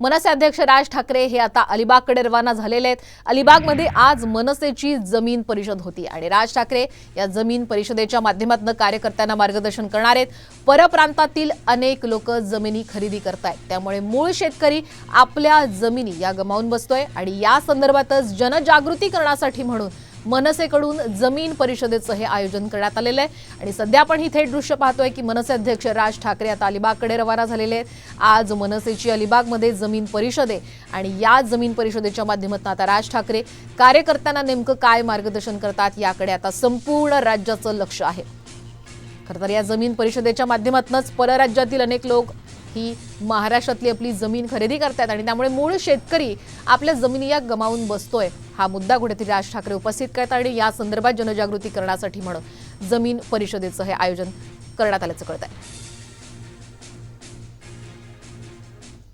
मनसे अध्यक्ष राज ठाकरे हे आता अलिबागकडे रवाना झालेले आहेत. अलिबागमध्ये आज मनसेची जमीन परिषद होती आणि राज ठाकरे या जमीन परिषदेच्या माध्यमातून कार्यकर्त्यांना मार्गदर्शन करणार आहेत. परप्रांतातील अनेक लोक जमिनी खरेदी करतायत. त्यामुळे मूळ शेतकरी आपल्या जमिनी या गमावून बसतोय आणि या संदर्भातच जनजागृती करण्यासाठी म्हणून मनसेकडून जमीन परिषदेचं हे आयोजन करण्यात आलेलं आहे. आणि सध्या आपण ही थेट दृश्य पाहतोय की मनसे अध्यक्ष राज ठाकरे आता अलिबागकडे रवाना झालेले आहेत. आज मनसेची अलिबागमध्ये जमीन परिषद आहे आणि या जमीन परिषदेच्या माध्यमातून आता राज ठाकरे कार्यकर्त्यांना नेमकं काय मार्गदर्शन करतात याकडे आता संपूर्ण राज्याचं लक्ष आहे. खरं तर या जमीन परिषदेच्या माध्यमातूनच परराज्यातील अनेक लोक ही महाराष्ट्रातली आपली जमीन खरेदी करतात आणि त्यामुळे मूळ शेतकरी आपल्या जमिनी या गमावून बसतोय. हा मुद्दा कुठेतरी राज ठाकरे उपस्थित करतात आणि या संदर्भात जनजागृती करण्यासाठी म्हणून जमीन परिषदेचं हे आयोजन करण्यात आल्याचं कळत आहे